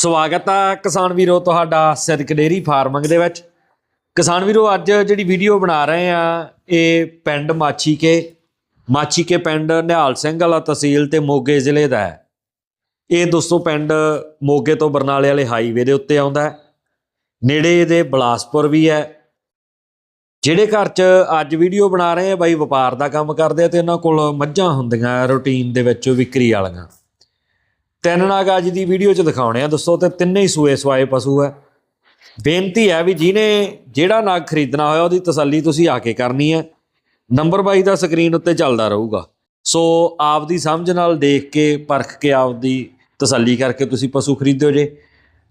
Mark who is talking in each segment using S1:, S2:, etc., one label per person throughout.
S1: ਸਵਾਗਤ ਆ ਕਿਸਾਨ ਵੀਰੋ ਤੁਹਾਡਾ ਸਿਰਕ ਡੇਰੀ ਫਾਰਮਿੰਗ ਦੇ ਵਿੱਚ। ਕਿਸਾਨ ਵੀਰੋ, ਅੱਜ ਜਿਹੜੀ ਵੀਡੀਓ ਬਣਾ ਰਹੇ ਆ, ਇਹ ਪਿੰਡ ਮਾਛੀ ਕੇ ਮਾਛੀ ਕੇ ਪਿੰਡ ਨਿਹਾਲ ਸਿੰਘ ਵਾਲਾ ਤਹਿਸੀਲ ਤੇ ਮੋਗੇ ਜ਼ਿਲ੍ਹੇ ਦਾ ਹੈ। ਇਹ ਦੋਸਤੋ ਪਿੰਡ ਮੋਗੇ ਤੋਂ ਬਰਨਾਲੇ ਵਾਲੇ ਹਾਈਵੇ ਦੇ ਉੱਤੇ ਆਉਂਦਾ ਹੈ। ਨੇੜੇ ਇਹਦੇ ਬਲਾਸਪੁਰ ਵੀ ਹੈ। ਜਿਹੜੇ ਘਰ 'ਚ ਅੱਜ ਵੀਡੀਓ ਬਣਾ ਰਹੇ ਆ, ਬਾਈ ਵਪਾਰ ਦਾ ਕੰਮ ਕਰਦੇ ਆ ਤੇ ਉਹਨਾਂ ਕੋਲ ਮੱਝਾਂ ਹੁੰਦੀਆਂ ਰੂਟੀਨ ਦੇ ਵਿੱਚ ਵਿਕਰੀ ਵਾਲੀਆਂ। ਤਿੰਨ ਨਾਗ ਅੱਜ ਦੀ ਵੀਡੀਓ 'ਚ ਦਿਖਾਉਣੇ ਆ ਦੋਸਤੋ ਤੇ ਤਿੰਨੇ ਹੀ ਸੂਏ ਸਵਾਏ ਪਸ਼ੂ ਹੈ ਬੇਨਤੀ ਹੈ ਵੀ ਜਿਹਨੇ ਜਿਹੜਾ ਨਾਗ ਖਰੀਦਣਾ ਹੋਇਆ, ਉਹਦੀ ਤਸੱਲੀ ਤੁਸੀਂ ਆ ਕੇ ਕਰਨੀ ਹੈ। ਨੰਬਰ 22 ਦਾ ਸਕਰੀਨ ਉੱਤੇ ਚੱਲਦਾ ਰਹੂਗਾ। ਸੋ ਆਪ ਦੀ ਸਮਝ ਨਾਲ ਦੇਖ ਕੇ, ਪਰਖ ਕੇ ਆਪਦੀ ਤਸੱਲੀ ਕਰਕੇ ਤੁਸੀਂ ਪਸ਼ੂ ਖਰੀਦਿਓ ਜੇ।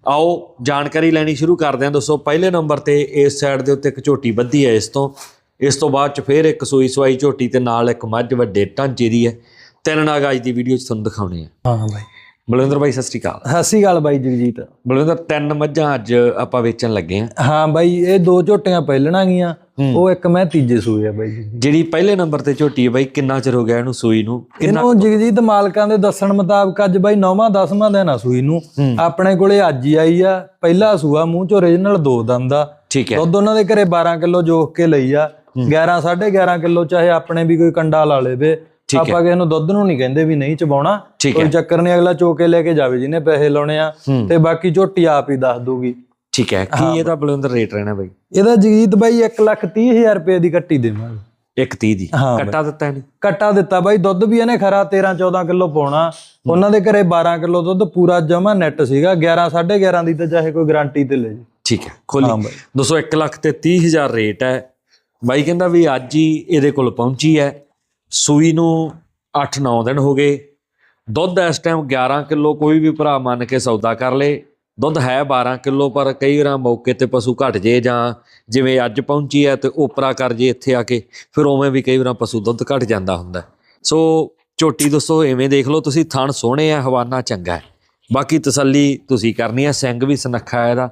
S1: ਆਓ, ਜਾਣਕਾਰੀ ਲੈਣੀ ਸ਼ੁਰੂ ਕਰਦੇ ਹਾਂ। ਦੋਸਤੋ ਪਹਿਲੇ ਨੰਬਰ ਤੇ ਇਸ ਸਾਈਡ ਦੇ ਉੱਤੇ ਇੱਕ ਝੋਟੀ ਬੱਧੀ ਹੈ ਇਸ ਤੋਂ। ਇਸ ਤੋਂ ਬਾਅਦ ਚ ਫੇਰ ਇੱਕ ਸੂਈ ਸਵਾਈ ਝੋਟੀ ਤੇ ਨਾਲ ਇੱਕ ਮੱਝ ਵੱਡੇ ਢਾਂਚੇ ਦੀ ਹੈ। ਤਿੰਨ ਨਾਗ ਅੱਜ ਦੀ ਵੀਡੀਓ 'ਚ ਤੁਹਾਨੂੰ ਦਿਖਾਉਣੇ ਆ।
S2: ਹਾਂ, ਬਾਈ।
S1: ਬਲਵਿੰਦਰ ਭਾਈ ਸਤਿ ਸ਼੍ਰੀ ਅਕਾਲ।
S2: ਸਤਿ ਸ਼੍ਰੀ ਅਕਾਲ ਬਾਈ ਜਗਜੀਤ।
S1: ਬਲਵਿੰਦਰ ਤਿੰਨ ਮੱਝਾਂ ਅੱਜ ਆਪਾਂ ਵੇਚਣ ਲੱਗੇ ਆ।
S2: ਹਾਂ ਬਾਈ ਇਹ ਦੋ ਝੋਟੀਆਂ ਪਹਿਲਣਾ ਗਈਆਂ ਉਹ ਇੱਕ ਮੈਂ ਤੀਜੇ ਸੂਏ ਆ ਬਾਈ। ਜੀ
S1: ਜਿਹੜੀ ਪਹਿਲੇ ਨੰਬਰ ਤੇ ਝੋਟੀ ਹੈ ਬਾਈ ਕਿੰਨਾ ਚਿਰ ਹੋ ਗਿਆ ਇਹਨੂੰ ਸੂਈ ਨੂੰ? ਕਿੰਨਾ
S2: ਇਹਨੂੰ ਜਗਜੀਤ ਮਾਲਕਾਂ ਦੇ ਦੱਸਣ ਮੁਤਾਬਕ ਅੱਜ ਬਾਈ 9ਵਾਂ 10ਵਾਂ ਦਿਨ ਆ ਸੂਈ ਨੂੰ। ਆਪਣੇ ਕੋਲੇ ਅੱਜ ਹੀ ਆਈ ਆ ਪਹਿਲਾ ਸੂਆ ਮੂੰਹ ਚ ਓਰੀਜਨਲ ਦੋ ਦੰਦ ਦਾ।
S1: ਠੀਕ ਹੈ।
S2: ਦੁੱਧ ਉਹਨਾਂ ਦੇ ਘਰੇ 12 ਕਿਲੋ ਜੋਖ ਕੇ ਲਈ ਆ 11 11.5 ਕਿਲੋ ਚਾਹੇ ਆਪਣੇ ਵੀ ਕੋਈ ਕੰਡਾ ਲਾ ਲੇਵੇ। ਆਪਾਂ ਕਿਸੇ ਨੂੰ ਦੁੱਧ ਨੂੰ ਨਹੀਂ ਕਹਿੰਦੇ ਵੀ ਨਹੀਂ ਚਬਾਉਣਾ
S1: ਠੀਕ
S2: ਕੋਈ ਚੱਕਰ ਨਹੀਂ ਅਗਲਾ ਚੋਕੇ ਲੈ ਕੇ ਜਾਵੇ ਜਿਹਨੇ ਪੈਸੇ ਲਾਉਣੇ ਆ ਤੇ ਬਾਕੀ ਝੋਟੀ ਆਪ ਹੀ ਦੱਸ ਦੂਗੀ।
S1: ਠੀਕ ਹੈ ਕੀ ਇਹਦਾ ਬਲਵਿੰਦਰ ਰੇਟ ਰਹਿਣਾ ਬਾਈ?
S2: ਇਹਦਾ ਜਗਜੀਤ ਬਾਈ 130000 ਰੁਪਏ ਦੀ ਕੱਟੀ ਦੇਵਾਂਗੇ।
S1: 130 ਦੀ?
S2: ਹਾਂ।
S1: ਕੱਟਾ ਦਿੱਤਾ ਇਹਨੇ?
S2: ਕੱਟਾ ਦਿੱਤਾ ਬਾਈ ਦੁੱਧ ਵੀ ਇਹਨੇ ਖਰਾ 13 14 ਕਿਲੋ ਪਾਉਣਾ। ਉਹਨਾਂ ਦੇ ਘਰੇ 12 ਕਿਲੋ ਦੁੱਧ ਪੂਰਾ ਜਮਾ ਨੈਟ ਸੀਗਾ 11 11.5 ਦੀ ਤਾਂ ਚਾਹੇ ਕੋਈ ਗਾਰੰਟੀ ਤੇ ਲੈ ਜੇ
S1: ਠੀਕ ਹੈ ਖੋਲੀ।
S2: ਹਾਂ
S1: 200 1 ਲੱਖ ਤੇ 30000 ਰੇਟ ਹੈ। ਬਾਈ ਕਹਿੰਦਾ ਵੀ ਅੱਜ ਹੀ ਇਹਦੇ ਕੋਲ ਪਹੁੰਚੀ ਹੈ। ਸੂਈ ਨੂੰ 8-9 ਦਿਨ ਹੋ ਗਏ। ਦੁੱਧ ਇਸ ਟਾਈਮ 11 ਕਿਲੋ ਕੋਈ ਵੀ ਭਰਾ ਮੰਨ ਕੇ ਸੌਦਾ ਕਰ ਲੇ। ਦੁੱਧ ਹੈ 12 ਕਿਲੋ, ਪਰ ਕਈ ਵਾਰ ਮੌਕੇ ਤੇ ਪਸ਼ੂ ਘਟ ਜੇ ਜਾਂ ਜਿਵੇਂ ਅੱਜ ਪਹੁੰਚੀ ਹੈ ਤੇ ਉਪਰਾ ਕਰ ਜੇ ਇੱਥੇ ਆ ਕੇ, ਫਿਰ ਉਵੇਂ ਵੀ ਕਈ ਵਾਰ ਪਸ਼ੂ ਦੁੱਧ ਘਟ ਜਾਂਦਾ ਹੁੰਦਾ। ਸੋ ਝੋਟੀ ਦੋਸਤੋ ਐਵੇਂ ਦੇਖ ਲਓ ਤੁਸੀਂ, ਥਣ ਸੋਹਣੇ ਆ, ਹਵਾਨਾ ਚੰਗਾ ਹੈ। ਬਾਕੀ ਤਸੱਲੀ ਤੁਸੀਂ ਕਰਨੀ ਹੈ, ਸਿੰਘ ਵੀ ਸੁਨੱਖਾ ਹੈ ਇਹਦਾ।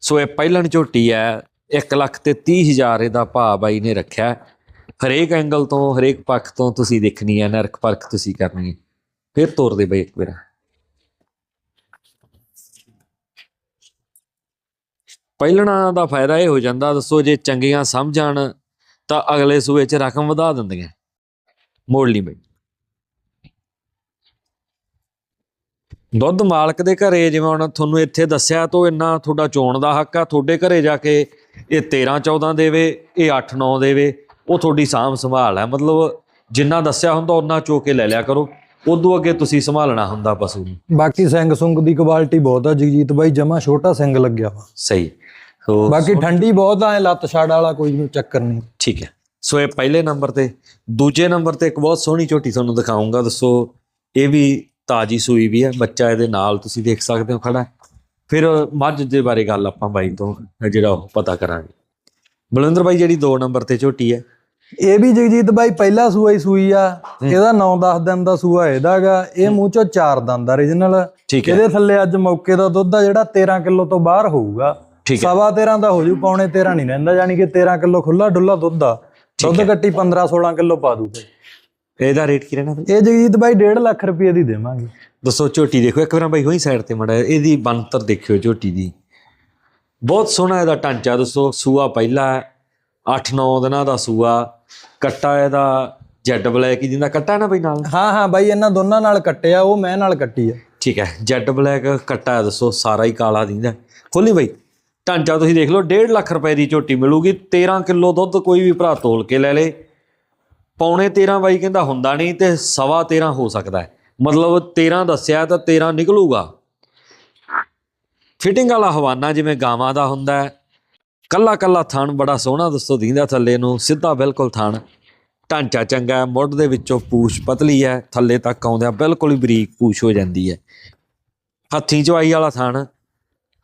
S1: ਸੋ ਇਹ ਪਹਿਲਣ ਝੋਟੀ ਹੈ 1 ਲੱਖ ਤੇ 30 ਹਜ਼ਾਰ ਇਹਦਾ ਭਾਅ ਬਾਈ ਨੇ ਰੱਖਿਆ। ਹਰੇਕ ਐਂਗਲ ਤੋਂ, ਹਰੇਕ ਪੱਖ ਤੋਂ ਤੁਸੀਂ ਦੇਖਣੀ ਹੈ, ਨਰਕ ਪਰਖ ਤੁਸੀਂ ਕਰਨੀ ਹੈ। ਫਿਰ ਤੋਰਦੇ ਬਈ ਇੱਕ ਵਾਰ। ਪਹਿਲਣਾ ਦਾ ਫਾਇਦਾ ਇਹ ਹੋ ਜਾਂਦਾ, ਦੱਸੋ ਜੇ ਚੰਗੀਆਂ ਸਮਝਣ ਤਾਂ ਅਗਲੇ ਸੂਏ 'ਚ ਰਕਮ ਵਧਾ ਦਿੰਦੀਆਂ। ਮੋੜ ਲਈ ਬਈ। ਦੁੱਧ ਮਾਲਕ ਦੇ ਘਰੇ, ਜਿਵੇਂ ਹੁਣ ਤੁਹਾਨੂੰ ਇੱਥੇ ਦੱਸਿਆ, ਤੋਂ ਇੰਨਾ ਤੁਹਾਡਾ ਚੋਣ ਦਾ ਹੱਕ ਆ, ਤੁਹਾਡੇ ਘਰੇ ਜਾ ਕੇ ਇਹ 13 14 ਦੇਵੇ, ਇਹ 8 9 ਦੇਵੇ ਉਹ ਤੁਹਾਡੀ ਸਾਂਭ ਸੰਭਾਲ ਹੈ। ਮਤਲਬ ਜਿੰਨਾ ਦੱਸਿਆ ਹੁੰਦਾ ਉਹਨਾਂ ਚੋ ਕੇ ਲੈ ਲਿਆ ਕਰੋ। ਉਦੋਂ ਅੱਗੇ ਤੁਸੀਂ ਸੰਭਾਲਣਾ ਹੁੰਦਾ ਪਸ਼ੂ ਨੂੰ।
S2: ਬਾਕੀ ਸਿੰਘ ਸੁੰਗ ਦੀ ਕੁਆਲਿਟੀ ਬਹੁਤ ਆ ਜਗਜੀਤ ਬਾਈ ਜਮਾ ਛੋਟਾ ਸਿੰਘ ਲੱਗਿਆ ਵਾ।
S1: ਸਹੀ। ਸੋ
S2: ਬਾਕੀ ਠੰਡੀ ਬਹੁਤ ਆ ਲੱਤ ਛਾੜ ਵਾਲਾ ਕੋਈ ਚੱਕਰ ਨਹੀਂ।
S1: ਠੀਕ ਹੈ। ਸੋ ਇਹ ਪਹਿਲੇ ਨੰਬਰ ਤੇ ਦੂਜੇ ਨੰਬਰ ਤੇ ਇੱਕ ਬਹੁਤ ਸੋਹਣੀ ਝੋਟੀ ਤੁਹਾਨੂੰ ਦਿਖਾਉਂਗਾ ਦੱਸੋ ਇਹ ਵੀ ਤਾਜੀ ਸੂਈ ਵੀ ਹੈ। ਬੱਚਾ ਇਹਦੇ ਨਾਲ ਤੁਸੀਂ ਦੇਖ ਸਕਦੇ ਹੋ ਖੜਾ। ਫਿਰ ਮੱਝ ਦੇ ਬਾਰੇ ਗੱਲ ਆਪਾਂ ਬਾਈ ਤੋਂ ਜਿਹੜਾ ਉਹ ਪਤਾ ਕਰਾਂਗੇ। ਬਲਵਿੰਦਰ ਬਾਈ ਜਿਹੜੀ 2 ਨੰਬਰ ਤੇ ਝੋਟੀ ਹੈ
S2: ਇਹ ਵੀ ਜਗਜੀਤ ਬਾਈ ਪਹਿਲਾ ਸੂਆ ਹੀ ਸੂਈ ਆ ਇਹਦਾ 9-10 ਦਿਨ ਦਾ ਸੂਆ ਇਹਦਾਗਾ ਇਹ ਮੂੰਹ ਚੋਂ ਚਾਰ ਦੰਦ ਆ origignal ਇਹਦੇ ਥੱਲੇ ਅੱਜ ਮੌਕੇ ਦਾ ਦੁੱਧ ਆ ਜਿਹੜਾ 13 ਕਿਲੋ ਤੋਂ ਬਾਹਰ ਹੋਊਗਾ। ਸਵਾ 13 ਦਾ ਹੋ ਜੂ ਪੌਣੇ 13 ਨਹੀਂ ਰਹਿੰਦਾ ਯਾਨੀ ਕਿ 13 ਕਿਲੋ ਖੁੱਲਾ ਡੁੱਲਾ ਦੁੱਧ ਆ। ਦੁੱਧ ਕੱਟੀ 15 16 ਕਿਲੋ ਪਾ ਦੂ
S1: ਇਹਦਾ ਰੇਟ ਕੀ ਰਹਿਣਾ
S2: ਇਹ ਜਗਜੀਤ ਬਾਈ 1.5 ਲੱਖ ਰੁਪਏ ਦੀ ਦੇਵਾਂਗੇ।
S1: ਦੱਸੋ ਝੋਟੀ ਦੇਖੋ ਇੱਕ ਵਾਰ ਬਾਈ ਹੋਈ ਸਾਈਡ ਤੇ ਮੜਾ ਇਹਦੀ ਬੰਤਰ ਦੇਖਿਓ ਝੋਟੀ ਦੀ। ਬਹੁਤ ਸੋਹਣਾ ਇਹਦਾ ਢਾਂਚਾ ਦੱਸੋ ਸੂਆ ਪਹਿਲਾ 8-9 ਦਿਨਾਂ ਦਾ ਸੂਆ ਕੱਟਾ ਇਹਦਾ ਜੈਡ ਬਲੈਕ ਹੀ ਜਿੰਦਾ ਕੱਟਾ ਨਾ ਬਈ ਨਾਲ?
S2: ਹਾਂ ਹਾਂ ਬਾਈ ਇਹਨਾਂ ਦੋਨਾਂ ਨਾਲ ਕੱਟਿਆ ਉਹ ਮੈਂ ਨਾਲ ਕੱਟੀ ਆ।
S1: ਠੀਕ ਹੈ ਜੈਡ ਬਲੈਕ ਕੱਟਾ ਦੱਸੋ ਸਾਰਾ ਹੀ ਕਾਲਾ ਦਿੰਦਾ ਖੋਲੀ ਬਈ ਢਾਂਚਾ ਤੁਸੀਂ ਦੇਖ ਲਓ 1.5 ਲੱਖ ਰੁਪਏ ਦੀ ਝੋਟੀ ਮਿਲੂਗੀ 13 ਕਿਲੋ ਦੁੱਧ ਕੋਈ ਵੀ ਭਰਾ ਤੋਲ ਕੇ ਲੈ ਲੇ। ਪੌਣੇ 13 ਬਾਈ ਕਹਿੰਦਾ ਹੁੰਦਾ ਨਹੀਂ ਤੇ ਸਵਾ 13 ਹੋ ਸਕਦਾ ਹੈ। ਮਤਲਬ 13 ਦੱਸਿਆ ਤਾਂ 13 ਨਿਕਲੂਗਾ। ਫਿਟਿੰਗ ਵਾਲਾ ਹਵਾਨਾ ਜਿਵੇਂ ਗਾਵਾਂ ਦਾ ਹੁੰਦਾ ਹੈ। ਕੱਲਾ ਕੱਲਾ ਥਣ ਬੜਾ ਸੋਹਣਾ, ਦੱਸੋ ਦੀਂਦਾ ਥੱਲੇ ਨੂੰ, ਸਿੱਧਾ ਬਿਲਕੁਲ ਥਣ ਢਾਂਚਾ ਚੰਗਾ ਹੈ, ਮੁੱਢ ਦੇ ਵਿੱਚੋਂ ਪੂਛ ਪਤਲੀ ਹੈ, ਥੱਲੇ ਤੱਕ ਆਉਂਦਿਆਂ ਬਿਲਕੁਲ ਹੀ ਬਰੀਕ ਪੂਛ ਹੋ ਜਾਂਦੀ ਹੈ। ਹੱਥੀਂ ਚਵਾਈ ਵਾਲਾ ਥਣ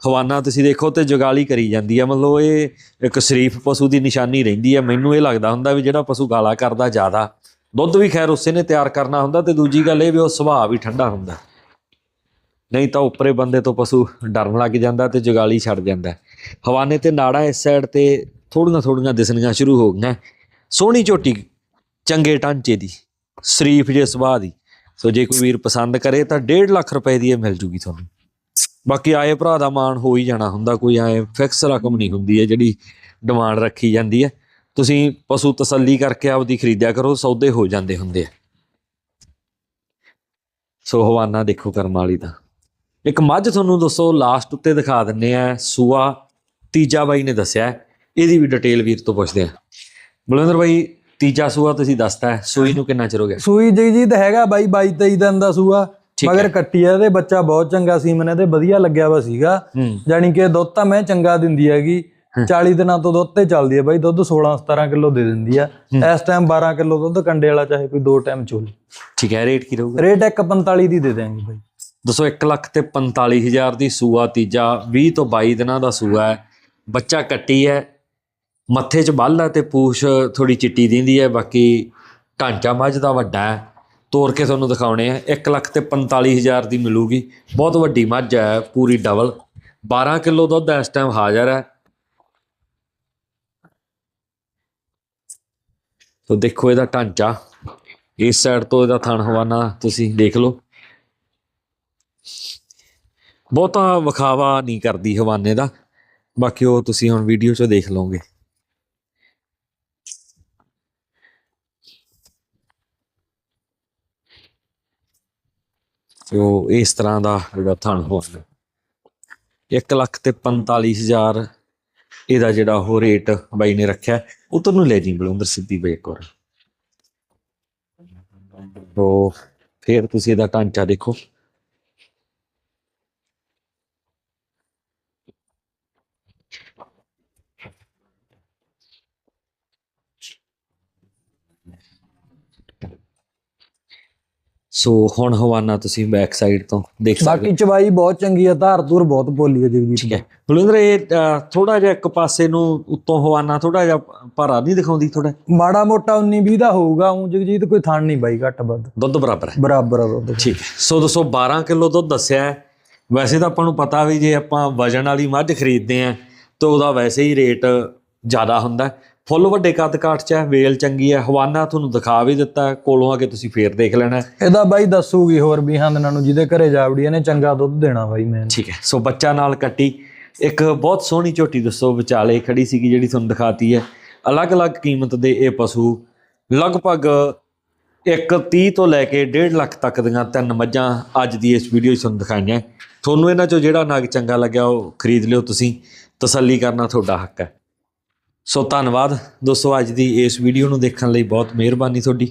S1: ਹਵਾਨਾ ਤੁਸੀਂ ਦੇਖੋ ਤੇ ਜਗਾਲੀ ਕਰੀ ਜਾਂਦੀ ਹੈ। ਮਤਲਬ ਇਹ ਇੱਕ ਸ਼ਰੀਫ ਪਸ਼ੂ ਦੀ ਨਿਸ਼ਾਨੀ ਰਹਿੰਦੀ ਹੈ। ਮੈਨੂੰ ਇਹ ਲੱਗਦਾ ਹੁੰਦਾ ਵੀ ਜਿਹੜਾ ਪਸ਼ੂ ਗਾਲਾ ਕਰਦਾ ਜ਼ਿਆਦਾ, ਦੁੱਧ ਵੀ ਖੈਰ ਉਸੇ ਨੇ ਤਿਆਰ ਕਰਨਾ ਹੁੰਦਾ ਤੇ ਦੂਜੀ ਗੱਲ ਇਹ ਵੀ ਉਹ ਸੁਭਾਅ ਵੀ ਠੰਡਾ ਹੁੰਦਾ। ਨਹੀਂ ਤਾਂ ਉੱਪਰੇ ਬੰਦੇ ਤੋਂ ਪਸ਼ੂ ਡਰਨ ਲੱਗ ਜਾਂਦਾ ਤੇ ਜਗਾਲੀ ਛੱਡ ਜਾਂਦਾ। ਹਵਾਨੇ ਤੇ ਨਾੜਾ ਇਸ ਸਾਈਡ ਤੇ ਥੋੜੀਆਂ ਥੋੜੀਆਂ ਦਿਸਣੀਆਂ ਸ਼ੁਰੂ ਹੋ ਗਈਆਂ। ਸੋਹਣੀ ਝੋਟੀ, ਚੰਗੇ ਢਾਂਚੇ ਦੀ, ਸ਼ਰੀਫ ਜੇ ਸੁਭਾਅ ਦੀ। ਸੋ ਜੇ ਕੋਈ ਵੀਰ ਪਸੰਦ ਕਰੇ ਤਾਂ 1.5 ਲੱਖ ਰੁਪਏ ਦੀ ਇਹ ਮਿਲ ਜੂਗੀ ਤੁਹਾਨੂੰ। ਬਾਕੀ ਆਏ ਭਰਾ ਦਾ ਮਾਣ ਹੋ ਹੀ ਜਾਣਾ ਹੁੰਦਾ, ਕੋਈ ਆਏ ਫਿਕਸ ਰਕਮ ਨਹੀਂ ਹੁੰਦੀ ਹੈ ਜਿਹੜੀ ਡਿਮਾਂਡ ਰੱਖੀ ਜਾਂਦੀ ਹੈ। ਤੁਸੀਂ ਪਸ਼ੂ ਤਸੱਲੀ ਕਰਕੇ ਆਪਦੀ ਖਰੀਦਿਆ ਕਰੋ, ਸੌਦੇ ਹੋ ਜਾਂਦੇ ਹੁੰਦੇ ਆ। ਸੋ ਹਵਾਨਾ ਦੇਖੋ ਕਰਮ ਵਾਲੀ ਦਾ। ਇੱਕ ਮੱਝ ਤੁਹਾਨੂੰ ਦੱਸੋ ਲਾਸਟ ਉੱਤੇ ਦਿਖਾ ਦਿੰਨੇ ਆ, ਸੂਆ ਤੀਜਾ ਬਾਈ ਨੇ ਦੱਸਿਆ। ਇਹਦੀ ਵੀ ਡਿਟੇਲ ਵੀਰ ਤੋਂ ਪੁੱਛਦੇ ਆ ਬਲਵਿੰਦਰ ਬਾਈ ਤੀਜਾ ਸੂਆ ਤੁਸੀਂ ਦੱਸਤਾ ਸੂਈ ਨੂੰ ਕਿੰਨਾ ਚਿਰ ਹੋ ਗਿਆ?
S2: ਸੂਈ ਜਗਜੀਤ ਹੈਗਾ ਬਾਈ 22 23 ਦਿਨ ਦਾ ਸੂਆ ਮਗਰ ਕੱਟੀ ਆ ਇਹਦੇ ਬੱਚਾ ਬਹੁਤ ਚੰਗਾ ਸੀ ਮਨੇ ਤੇ ਵਧੀਆ ਲੱਗਿਆ ਵਾ ਸੀਗਾ। ਜਾਨੀ ਕਿ ਦੁੱਧ ਤਾਂ ਮੈਂ ਚੰਗਾ ਦਿੰਦੀ ਹੈਗੀ 40 ਦਿਨਾਂ ਤੋਂ ਦੁੱਧ ਤੇ ਚੱਲਦੀ ਹੈ ਬਾਈ ਦੁੱਧ 16 17 ਕਿਲੋ ਦੇ ਦਿੰਦੀ ਆ। ਇਸ ਟਾਈਮ 12 ਕਿਲੋ ਦੁੱਧ ਕੰਡੇ ਵਾਲਾ ਚਾਹੇ ਕੋਈ ਦੋ ਟਾਈਮ ਚੋਲੇ।
S1: ਠੀਕ ਹੈ ਰੇਟ ਕੀ ਰਹੂਗਾ?
S2: ਰੇਟ 145 ਦੀ ਦੇ ਦਿਆਂਗੇ ਬਾਈ।
S1: ਦੱਸੋ 1 ਲੱਖ ਤੇ 45000 ਦੀ ਸੂਆ ਤੀਜਾ 20 ਤੋਂ 22 ਦਿਨਾਂ ਦਾ ਸੂਆ ਹੈ। ਬੱਚਾ ਕੱਟੀ ਹੈ, ਮੱਥੇ 'ਚ ਬੱਲ ਹੈ ਤੇ ਪੂਛ ਥੋੜੀ ਚਿੱਟੀ ਦਿੰਦੀ ਹੈ, ਬਾਕੀ ਢਾਂਚਾ ਮੱਝ ਦਾ ਵੱਡਾ ਹੈ। ਤੋੜ ਕੇ ਤੁਹਾਨੂੰ ਦਿਖਾਉਣੇ ਆ 1 ਲੱਖ ਤੇ 45000 ਦੀ ਮਿਲੂਗੀ। ਬਹੁਤ ਵੱਡੀ ਮੱਝ ਹੈ, ਪੂਰੀ ਡਬਲ। 12 ਕਿਲੋ ਦੁੱਧ ਇਸ ਟਾਈਮ ਹਾਜ਼ਰ ਹੈ। ਤੋ ਦੇਖੋ ਇਹਦਾ ਢਾਂਚਾ। ਇਸ ਸਾਈਡ ਤੋਂ ਇਹਦਾ ਥਣ ਹਵਾਨਾ ਤੁਸੀਂ ਦੇਖ ਲਓ। ਬਹੁਤਾ ਵਿਖਾਵਾ ਨਹੀਂ ਕਰਦੀ ਹਵਾਨੇ ਦਾ। ਬਾਕੀ ਉਹ ਤੁਸੀਂ ਹੁਣ ਵੀਡੀਓ 'ਚ ਦੇਖ ਲਓਗੇ। ਤੇ ਇਸ ਤਰ੍ਹਾਂ ਦਾ ਜਿਹੜਾ ਥਣ ਹਵਾਨਾ 1 ਲੱਖ ਤੇ 45000 ਇਹਦਾ ਜਿਹੜਾ ਉਹ ਰੇਟ ਬਾਈ ਨੇ ਰੱਖਿਆ। ਉਹ ਤੁਹਾਨੂੰ ਲੈ ਜੀ ਬਲਵਿੰਦਰ ਸਿੱਧੀ ਬਾਈ ਇੱਕ ਵਾਰ। ਤੋ ਫਿਰ ਤੁਸੀਂ ਇਹਦਾ ਢਾਂਚਾ ਦੇਖੋ। ਸੋ ਹੁਣ ਹਵਾਨਾ ਤੁਸੀਂ ਬੈਕ ਸਾਈਡ ਤੋਂ ਦੇਖ ਸਕਦੇ
S2: ਬਾਕੀ ਚਵਾਈ ਬਹੁਤ ਚੰਗੀ ਆ ਧਾਰ ਧੂਰ ਬਹੁਤ ਭੋਲੀ ਆ ਜਗਜੀਤ
S1: ਠੀਕ ਹੈ। ਬਲਵਿੰਦਰ ਇਹ ਥੋੜਾ ਜਿਹਾ ਇੱਕ ਪਾਸੇ ਨੂੰ ਉੱਤੋਂ ਹਵਾਨਾ ਥੋੜਾ ਜਿਹਾ ਭਾਰਾ ਨਹੀਂ ਦਿਖਾਉਂਦੀ ਥੋੜਾ
S2: ਮਾੜਾ ਮੋਟਾ 19 20 ਦਾ ਹੋਊਗਾ ਉਹ ਜਗਜੀਤ ਕੋਈ ਥਣ ਨਹੀਂ ਬਾਈ ਘੱਟ ਵੱਧ।
S1: ਦੁੱਧ ਬਰਾਬਰ ਹੈ।
S2: ਬਰਾਬਰ ਦੁੱਧ।
S1: ਠੀਕ ਹੈ। ਸੋ ਦੋਸਤੋ 12 ਕਿਲੋ ਦੁੱਧ ਦੱਸਿਆ ਹੈ। ਵੈਸੇ ਤਾਂ ਆਪਾਂ ਨੂੰ ਪਤਾ ਵੀ ਜੇ ਆਪਾਂ ਵਜਨ ਵਾਲੀ ਮੱਝ ਖਰੀਦਦੇ ਆਂ ਤਾਂ ਉਹਦਾ ਵੈਸੇ ਹੀ ਰੇਟ ਜ਼ਿਆਦਾ ਹੁੰਦਾ। ਫੁੱਲ ਵੱਡੇ ਕੱਦ ਕਾਠ ਚ ਹੈ ਵੇਲ ਚੰਗੀ ਹੈ ਹਵਾਨਾ ਤੁਹਾਨੂੰ ਦਿਖਾ ਵੀ ਦਿੱਤਾ ਕੋਲੋਂ ਆ ਕੇ ਤੁਸੀਂ ਫੇਰ ਦੇਖ ਲੈਣਾ।
S2: ਇਹਦਾ ਬਾਈ ਦੱਸੂਗੀ ਹੋਰ ਵੀ ਹਾਂ ਦਿਨਾਂ ਨੂੰ ਜਿਹਦੇ ਘਰੇ ਜਾਵੜੀ ਇਹਨੇ ਚੰਗਾ ਦੁੱਧ ਦੇਣਾ ਬਾਈ ਮੈਂ।
S1: ਠੀਕ ਹੈ ਸੋ ਬੱਚਾ ਨਾਲ ਕੱਟੀ। ਇੱਕ ਬਹੁਤ ਸੋਹਣੀ ਝੋਟੀ ਦੱਸੋ ਵਿਚਾਲੇ ਖੜੀ ਸੀਗੀ ਜਿਹੜੀ ਤੁਹਾਨੂੰ ਦਿਖਾਤੀ ਹੈ। ਅਲੱਗ-ਅਲੱਗ ਕੀਮਤ ਦੇ ਇਹ ਪਸ਼ੂ ਲਗਭਗ 130 ਤੋਂ ਲੈ ਕੇ 1.5 ਲੱਖ ਤੱਕ ਦੀਆਂ ਤਿੰਨ ਮੱਝਾਂ ਅੱਜ ਦੀ ਇਸ ਵੀਡੀਓ 'ਚ ਤੁਹਾਨੂੰ ਦਿਖਾਈਆਂ। ਤੁਹਾਨੂੰ ਇਹਨਾਂ 'ਚੋਂ ਜਿਹੜਾ ਨਗ ਚੰਗਾ ਲੱਗਿਆ ਉਹ ਖਰੀਦ ਲਿਓ ਤੁਸੀਂ। ਤਸੱਲੀ ਕਰਨਾ ਤੁਹਾਡਾ ਹੱਕ ਹੈ। ਸੋ ਧੰਨਵਾਦ ਦੋਸਤੋ ਅੱਜ ਦੀ ਇਸ ਵੀਡੀਓ ਨੂੰ ਦੇਖਣ ਲਈ ਬਹੁਤ ਮਿਹਰਬਾਨੀ ਤੁਹਾਡੀ।